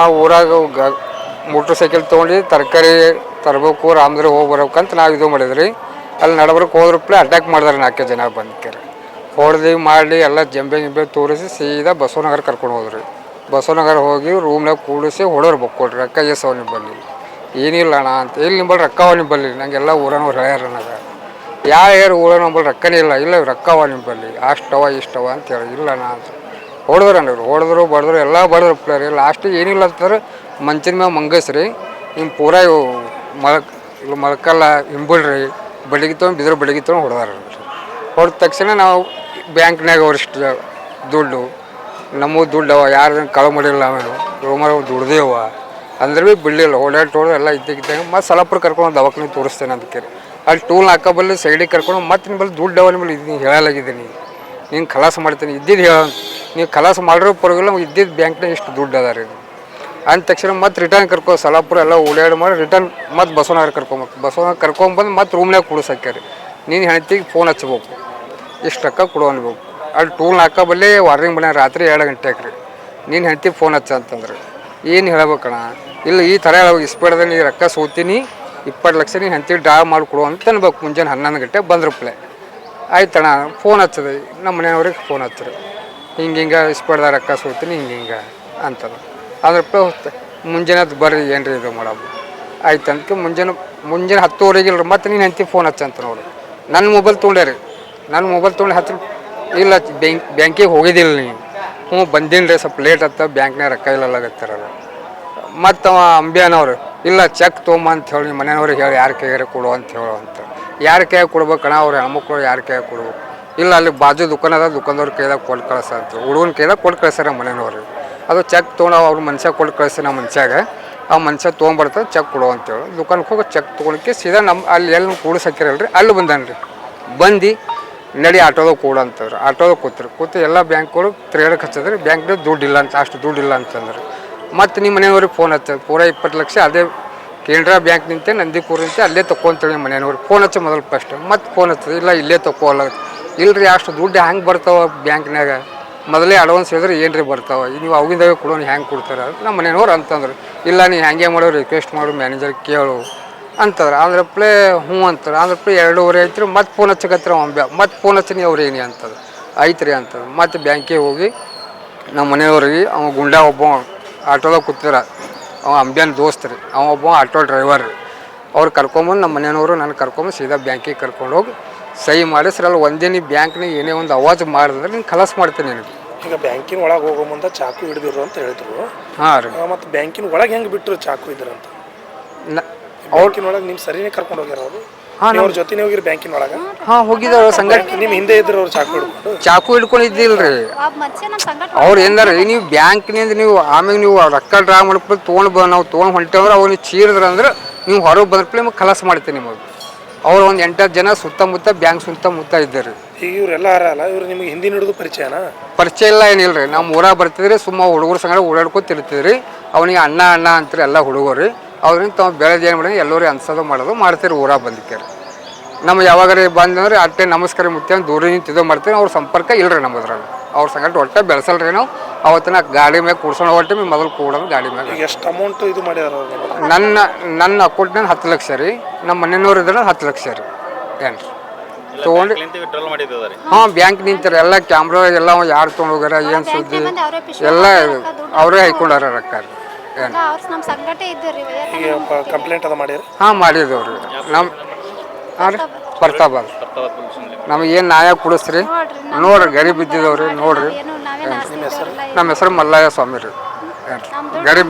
ಆ ಊರಾಗ motor cycle ತೊಗೊಂಡು ತರಕಾರಿ ತರಬೇಕು ರಾಮದ್ರೆ ಹೋಗಿ ಬರ್ಬೇಕಂತ ನಾವು ಇದು ಮಾಡಿದ್ರಿ. ಅಲ್ಲಿ ನಡ್ಬರ್ಕ್ ಹೋದ್ರಪ್ಲೆ ಅಟ್ಯಾಕ್ ಮಾಡಿದಾರೆ ನಾಲ್ಕೈದು ಜನ ಬಂದ್ಕೇರಿ ಹೊಡೆದು ಮಾಡಿ ಎಲ್ಲ ಜಂಬೆ ಗಿಂಬೆ ತೋರಿಸಿ ಸೀದಾ ಬಸವನಗರ ಕರ್ಕೊಂಡು ಹೋದ್ರಿ. ಬಸವನಗರ ಹೋಗಿ ರೂಮ್ನಾಗ ಕೂಡಿಸಿ ಹೊಡೋರು ಬಕ್ಕೊಡ್ರಿ ರೊಕ್ಕ ಎಸವ ನಿಂಬಲ್ಲಿ ಏನಿಲ್ಲ ಅಣ್ಣ ಅಂತ. ಇಲ್ಲಿ ನಿಂಬಲ್ಲಿ ರೊಕ್ಕ ಅವ ನಿಂಬಲ್ಲಿ ನಂಗೆಲ್ಲ ಊರನವ್ರು ಹೇಳ್ಯಾರ ನನಗೆ. ಯಾವ ಯಾರು ಊರ ನಂಬಲ್ಲಿ ರೊಕ್ಕನೇ ಇಲ್ಲ. ಇಲ್ಲ ರೊಕ್ಕ ಅವ ನಿಂಬಲ್ಲಿ ಅಷ್ಟವ, ಇಷ್ಟವ ಅಂತ ಹೇಳಿ, ಇಲ್ಲ ಅಣ್ಣ ಅಂತ. ಹೊಡೆದ್ರು ಅಂದ್ರೆ ಹೊಡೆದ್ರು, ಬಡಿದ್ರು, ಎಲ್ಲ ಬಡಿದ್ರು ಪ್ಲೇಯರ್ ಲಾಸ್ಟಿಗೆ ಏನಿಲ್ಲ ಅಂತಂದ್ರೆ ಮಂಚಿನ ಮ್ಯಾಗ ಮಂಗಸ್ರಿ ಹಿಂಗೆ ಪೂರ ಇವು ಮೊಳಕ್ ಇಲ್ಲಿ ಮೊಳಕಲ್ಲ ಹಿಂಬಳ್ರಿ, ಬಡಿಗೆ ತೊಗೊಂಡು ಬಿದ್ರ ಬಡಿಗೆ ತೊಗೊಂಡು ಹೊಡೆದಾರ ಹೊಡೆದ ತಕ್ಷಣ ನಾವು ಬ್ಯಾಂಕ್ನಾಗ ಅವರಿಷ್ಟು ದುಡ್ಡು ನಮಗೂ ದುಡ್ಡು ಅವ ಯಾರು ಕಳು ಮಾಡಿಲ್ಲ ಆಮೇಲೆ ರೋಮರ್ ದುಡ್ದೇವ ಅಂದ್ರೆ ಭೀ ಬಿಡಲಿಲ್ಲ ಓಡಾಡಿ ಹೊಡೆದು ಎಲ್ಲ ಇದ್ದಿದ್ದಂಗೆ ಮತ್ತು ಸಲಪುರ ಕರ್ಕೊಂಡು ದವಾಖಾನೆ ತೋರಿಸ್ತೇನೆ ಅದಕ್ಕೆ ಅಲ್ಲಿ ಟೂಲ್ ಹಾಕೋಬಲ್ಲಿ ಸೈಡಿಗೆ ಕರ್ಕೊಂಡು ಮತ್ತೆ ನಿಮ್ಮಲ್ಲಿ ದುಡ್ಡು ಅವ ನಿಮ್ಮಲ್ಲಿ ಇದು ಹೇಳಲಾಗಿದ್ದೀನಿ. ನೀನು ಖಲಾಸ ಮಾಡ್ತೀನಿ ಇದ್ದಿದ್ದು ಹೇಳ ನೀವು ಕಲಾಸ ಮಾಡಿರೋ ಪರವಾಗಿಲ್ಲ ಇದ್ದಿದ್ದು ಬ್ಯಾಂಕ್ನಾಗ ಇಷ್ಟು ದುಡ್ಡು ಅದ ರೀ ಅಂದ ತಕ್ಷಣ ಮತ್ತೆ ರಿಟರ್ನ್ ಕರ್ಕೊ ಸಲಾಪುರ ಎಲ್ಲ ಓಡಾಡಿ ಮಾಡಿ ರಿಟರ್ನ್ ಮತ್ತೆ ಬಸವನಗರ ಕರ್ಕೊಂಬೇಕು ಬಸವನಗರ ಕರ್ಕೊಂಬಂದು ಮತ್ತೆ ರೂಮ್ನಾಗ ಕುಡಿಸಾಕ್ಯಾರಿ ನೀನು ಹೆಣ್ತಿಗೆ ಫೋನ್ ಹಚ್ಬೇಕು. ಇಷ್ಟು ರೊಕ್ಕ ಕೊಡು ಅನ್ಬೇಕು. ಅಲ್ಲಿ ಟೂಲ್ ಹಾಕೋಬಲ್ಲೇ ವಾರ್ನಿಂಗ್ ಮನೆ ರಾತ್ರಿ ಎರಡು ಗಂಟೆ ರೀ ನೀನು ಹೆಣ್ತಿಗೆ ಫೋನ್ ಹಚ್ಚ ಅಂತಂದ್ರೆ. ಏನು ಹೇಳ್ಬೇಕಣ್ಣ? ಇಲ್ಲ ಈ ಥರ ಹೇಳಬೇಕು ಸ್ಪೀಡ್ದಾಗ ನೀ ರೊಕ್ಕ ಸೋತೀನಿ, ಇಪ್ಪತ್ತು ಲಕ್ಷ ನೀನು ಹೆಂಡ್ತಿಗೆ ಡ್ರಾ ಮಾಡಿಕೊಡು ಅಂತ ಅನ್ಬೇಕು. ಮುಂಜಾನೆ ಹನ್ನೊಂದು ಗಂಟೆ ಬಂದ್ರಪ್ಲೆ ಆಯ್ತಣ್ಣ ಫೋನ್ ಹಚ್ಚದೆ. ನಮ್ಮ ಮನೆಯವ್ರಿಗೆ ಫೋನ್ ಹಚ್ಚಿರಿ ಹಿಂಗೆ ಹಿಂಗೆ ಸ್ಪೀಡ್ದಾಗ ರೊಕ್ಕ ಸೋತೀನಿ ಹಿಂಗೆ ಹಿಂಗೆ ಅಂತದ. ಅದ್ರಪ್ಪ ಮುಂಜಾನೆ ಅದು ಬರ್ರಿ, ಏನ್ರಿ ಇದು ಮಾಡಮ್ಮ ಆಯ್ತು ಅಂದ್ಕೆ ಮುಂಜಾನೆ ಮುಂಜಾನೆ ಹತ್ತುವರೆಗೆ ಇಲ್ರಿ, ಮತ್ತೆ ನೀನು ಹೆಂಡ್ತಿ ಫೋನ್ ಹಚ್ಚಂತ ನೋಡಿ. ನನ್ನ ಮೊಬೈಲ್ ತೊಗೊಂಡ್ಯಾರಿ ನನ್ನ ಮೊಬೈಲ್ ತೊಗೊಂಡು ಹತ್ತು ಇಲ್ಲ ಬ್ಯಾಂಕ್ ಬ್ಯಾಂಕಿಗೆ ಹೋಗಿದ್ದಿಲ್ಲ ನೀನು ಹ್ಞೂ ಬಂದೀನಿ ರೀ ಸ್ವಲ್ಪ ಲೇಟ್ ಆತ, ಬ್ಯಾಂಕ್ನಾಗ ರೊಕ್ಕ ಇಲ್ಲಲಾಗತ್ತಾರಲ್ಲ ಮತ್ತು ಅವ ಅಂಬಿಯಾನವ್ರು, ಇಲ್ಲ ಚೆಕ್ ತೊಗೊಂಬ ಅಂತ ಹೇಳಿ ಮನೆಯವ್ರಿಗೆ ಹೇಳಿ, ಯಾರ ಕೈಯಾರ ಕೊಡು ಅಂತ ಹೇಳು ಅಂತ. ಯಾರ ಕೈಯಾಗ ಕೊಡ್ಬೇಕಣ್ಣ ಅವ್ರು, ಹೆಣ್ಮಕ್ಳು ಯಾರ ಕೈಯಾಗ ಕೊಡ್ಬೇಕು? ಇಲ್ಲ, ಅಲ್ಲಿ ಬಾಜು ದುಕಾನ್ ಅದ, ದುಕಾನ್ದವ್ರ ಕೈದಾಗ ಕೊಟ್ಟು ಕಳ್ಸ ಅಂತ. ಹುಡುಗನ ಕೈದಾಗ ಕೊಟ್ಟು ಕಳ್ಸ್ಯಾರ ಮನೆಯವ್ರು. ಅದು ಚೆಕ್ ತೊಗೊಂಡು ಅವ್ರ ಮನುಷ್ಯ ಕೊಟ್ಟು ಕಳಿಸಿ ನಮ್ಮ ಮನುಷ್ಯಾಗ. ಆ ಮನುಷ್ಯ ತೊಗೊಂಬರ್ತದೆ ಚೆಕ್ ಕೊಡು ಅಂತೇಳಿ ದುಕಾನ್ಗೆ ಹೋಗಿ ಚೆಕ್ ತೊಗೊಳಕ್ಕೆ ಸೀದಾ ನಮ್ಮ ಅಲ್ಲಿ ಎಲ್ಲಿ ಕೂಡಿಸಕ್ಕಿರಲ್ರಿ, ಅಲ್ಲಿ ಬಂದಾನ್ರಿ. ಬಂದು ನಡಿ ಆಟೋದಾಗ ಕೊಡು ಅಂತಂದ್ರೆ. ಆಟೋದಾಗ ಕೂತ್ರಿ. ಕೂತು ಎಲ್ಲ ಬ್ಯಾಂಕ್ಗಳು ತಿರುಗಾಡಕ್ಕೆ ಹಚ್ಚಿದ್ರೆ, ಬ್ಯಾಂಕ್ದಾಗ ದುಡ್ಡಿಲ್ಲ ಅಂತ, ಅಷ್ಟು ದುಡ್ಡಿಲ್ಲ ಅಂತಂದ್ರೆ. ಮತ್ತು ನಿಮ್ಮ ಮನೆಯವ್ರಿಗೆ ಫೋನ್ ಹಚ್ಚ ಪೂರ ಇಪ್ಪತ್ತು ಲಕ್ಷ ಅದೇ ಕೆನರಾ ಬ್ಯಾಂಕ್ ನಿಂತೆ ನಂದಿಪುರ ನಿಂತೆ ಅಲ್ಲೇ ತೊಗೊಂತೇಳಿ ಮನೆಯವ್ರಿಗೆ ಫೋನ್ ಹಚ್ಚಿ ಮೊದಲು ಫಸ್ಟ್ ಮತ್ತೆ ಫೋನ್ ಹಚ್ಚದ, ಇಲ್ಲ ಇಲ್ಲೇ ತಗೋಲ್ಲ ಇಲ್ರಿ, ಅಷ್ಟು ದುಡ್ಡು ಹೆಂಗೆ ಬರ್ತಾವೆ ಬ್ಯಾಂಕ್ನಾಗ ಮೊದಲೇ ಅಡ್ವಾನ್ಸ್ ಹೇಳಿದ್ರೆ ಏನು ರೀ ಬರ್ತಾವ ನೀವು ಅವಾಗಿಂದಾಗ ಕೊಡೋನು ಹೆಂಗೆ ಕೊಡ್ತಾರೆ? ನಮ್ಮ ಮನೆಯವ್ರು ಅಂತಂದ್ರೆ. ಇಲ್ಲ ನೀವು ಹ್ಯಾಂಗೆ ಮಾಡೋ ರಿಕ್ವೆಸ್ಟ್ ಮಾಡು ಮ್ಯಾನೇಜರ್ ಕೇಳು ಅಂತಂದ್ರೆ. ಅಂದ್ರೆ ಪ್ಲೇ ಹ್ಞೂ ಅಂತಾರೆ ಅಂದ್ರೆ ಪ್ಲೇ ಎರಡೂವರೆ ಐತ್ರಿ, ಮತ್ತೆ ಫೋನ್ ಹಚ್ಚಕತ್ರ ಒಂಬೆ ಮತ್ತೆ ಫೋನ್ ಹಚ್ಚಿನಿ ಅವ್ರು ಏನಿ ಅಂತದ ಐತ್ರಿ ಅಂತದ ಮತ್ತೆ ಬ್ಯಾಂಕಿಗೆ ಹೋಗಿ ನಮ್ಮ ಮನೆಯವ್ರಿಗೆ ಅವ ಗುಂಡ ಒಬ್ಬ ಆಟೋದಾಗ ಕೂತಿರ ಅವ ಅಂಬ್ಯಾನ್ ದೋಸ್ತ್ ರೀ. ಅವ ಒಬ್ಬ ಆಟೋ ಡ್ರೈವರ್ ರೀ. ಅವ್ರು ಕರ್ಕೊಂಬಂದು ನಮ್ಮ ಮನೆಯವರು ನಾನು ಕರ್ಕೊಂಬಂದು ಸೀದಾ ಬ್ಯಾಂಕಿಗೆ ಕರ್ಕೊಂಡು ಹೋಗಿ ಸಹಿ ಮಾಡಿ ಸರ್ ಅಲ್ಲಿ ಒಂದೇ ನೀವು ಬ್ಯಾಂಕ್ನಾಗ ಏನೇ ಒಂದು ಅವಾಜ್ ಮಾಡಿದ್ರೆ ನೀನು ಕಲಸ್ ಮಾಡ್ತೀನಿ ನಿನಗೆ. ಈಗ ಬ್ಯಾಂಕಿನ ಒಳಗೆ ಹೋಗೋ ಮುಂದೆ ಚಾಕು ಹಿಡಿದಿರು ಅಂತ ಹೇಳಿದ್ರು. ಹಾಂ ರೀ. ಮತ್ತು ಬ್ಯಾಂಕಿನ ಒಳಗೆ ಹೆಂಗೆ ಬಿಟ್ಟರು ಚಾಕು ಇದ್ರ ಅಂತ? ಅವ್ರಕಿನ ಒಳಗೆ ನಿಮ್ಮ ಸರಿನೇ ಕರ್ಕೊಂಡು ಹೋಗ್ಯಾರ ಅವರು ಹಾಂ ಅವ್ರ ಜೊತೆನೇ ಹೋಗಿರಿ ಬ್ಯಾಂಕಿನ ಒಳಗೆ? ಹಾಂ ಹೋಗಿದ್ದಾರೆ ಸಂಗಟ ನಿಮ್ಮ ಹಿಂದೆ ಇದ್ರು ಅವ್ರು ಚಾಕು ಹಿಡ್ಕೊಂಡು? ಚಾಕು ಹಿಡ್ಕೊಂಡಿದ್ದಿಲ್ರಿ. ಅವ್ರು ಏನಾರ ನೀವು ಬ್ಯಾಂಕ್ನಿಂದ ನೀವು ಆಮೇಲೆ ನೀವು ರೊಕ್ಕ ಡ್ರಾ ಮಾಡ್ಕೊಂಡು ತೊಗೊಂಡು ಬ ನಾವು ತೊಗೊಂಡು ಹೊಂಟೇವ್ರೆ ಅವ್ರು ನೀವು ಚೀರಿದ್ರೆ ಅಂದ್ರೆ ನೀವು ಹೊರಗೆ ಬಂದ್ರೆ ನಿಮಗೆ ಕಲಸ್ ಮಾಡ್ತೀನಿ ನಿಮಗೆ. ಅವ್ರು ಒಂದು ಎಂಟತ್ತು ಜನ ಸುತ್ತಮುತ್ತ ಬ್ಯಾಂಕ್ ಸುತ್ತಮುತ್ತ ಇದ್ದಾರೆ. ಈಗ ಇವರೆಲ್ಲ ಅಲ್ಲ ಇವ್ರು ನಿಮಗೆ ಹಿಂದಿನ ಹಿಡಿದು ಪರಿಚಯನಾ? ಪರಿಚಯ ಇಲ್ಲ ಏನಿಲ್ಲ ರೀ ನಮ್ಮ ಊರಾಗ ಬರ್ತಿದ್ರಿ ಸುಮ್ಮ ಹುಡುಗರ ಸಂಗಡ ಓಡಾಡ್ಕೊತಿರ್ತಿದ್ರಿ ಅವನಿಗೆ ಅಣ್ಣ ಅಣ್ಣ ಅಂತೀರಿ ಎಲ್ಲ ಹುಡುಗರು. ಅವ್ರಿಂದ ತಾವು ಬೆಳೆದು ಏನು ಮಾಡಿದ್ರೆ ಎಲ್ಲರೂ ಅನ್ಸೋದು ಮಾಡೋದು ಮಾಡ್ತೀರಿ ಊರಾಗ ಬಂದಿಕ್ಕೆ. ನಮ್ಮ ಯಾವಾಗಾರ ಬಂದಂದ್ರೆ ಅಟ್ಟೆ ನಮಸ್ಕಾರ ಮುತ್ಯ ದೂರ ನಿಂತಿದ್ದು ಮಾಡ್ತೀವಿ ಅವ್ರ ಸಂಪರ್ಕ ಇಲ್ಲರಿ ನಮ್ಮದ್ರಾಗ ಅವ್ರ ಸಂಗಟ ಒಟ್ಟೆ ಬೆಳೆಸಲ್ರಿ ನಾವು. ಅವತ್ತಿನ ಗಾಡಿ ಮೇಲೆ ಕೂಡ್ಸೋಣ ಹೊಟ್ಟೆ ಮೊದಲು ಕೂಡೋದು ಗಾಡಿ ಮ್ಯಾಗ ಎಷ್ಟು ಅಮೌಂಟ್ ಇದು ಮಾಡ್ಯಾರ ಅವ್ರು? ನನ್ನ ನನ್ನ ಅಕೌಂಟ್ನಾಗ ಹತ್ತು ಲಕ್ಷ ರೀ. ನಮ್ಮ ಮನೆಯವ್ರು ಇದ್ರೆ ಹತ್ತು ಲಕ್ಷ ರೀ. ಏನು ರೀ ತೊಗೊಂಡು ವಿಡ್ರಾಲ್ ಹಾಂ ಬ್ಯಾಂಕ್ ನಿಂತಾರೆ. ಎಲ್ಲ ಕ್ಯಾಮ್ರಾ ಎಲ್ಲ ಯಾರು ತೊಗೊಂಡು ಹೋಗ್ಯಾರ ಏನು ಸುದ್ದಿ? ಮಂದಿ ಅವರೇ ಪಿಶ್ ಎಲ್ಲ ಅವರೇ ಹೈಕೊಂಡಾರ ರೊಕ್ಕ ರೀ. ಏನು ಅವ್ರು ನಮ್ಮ ಸಂಗಟ ಇದ್ದರು ಈಗ ಕಂಪ್ಲೇಂಟ್ ಅದ ಮಾಡ್ಯಾರ ಹಾಂ ಮಾಡಿದವ್ರಿ. ನಮ್ಮ ಹಾಂ ರೀ ಪ್ರತಾಪ್ ನಮಗೇನು ನ್ಯಾಯ ಕೊಡಿಸ್ರಿ ನೋಡ್ರಿ ಗರಿ ಗರೀಬ್ ಇದ್ದಿದವ್ರಿ ನೋಡ್ರಿ ಏನು ನಮ್ಮ ಹೆಸರು ಮಲ್ಲಯ್ಯ ಸ್ವಾಮಿ ರೀ ಗರಿ ಗರೀಬ್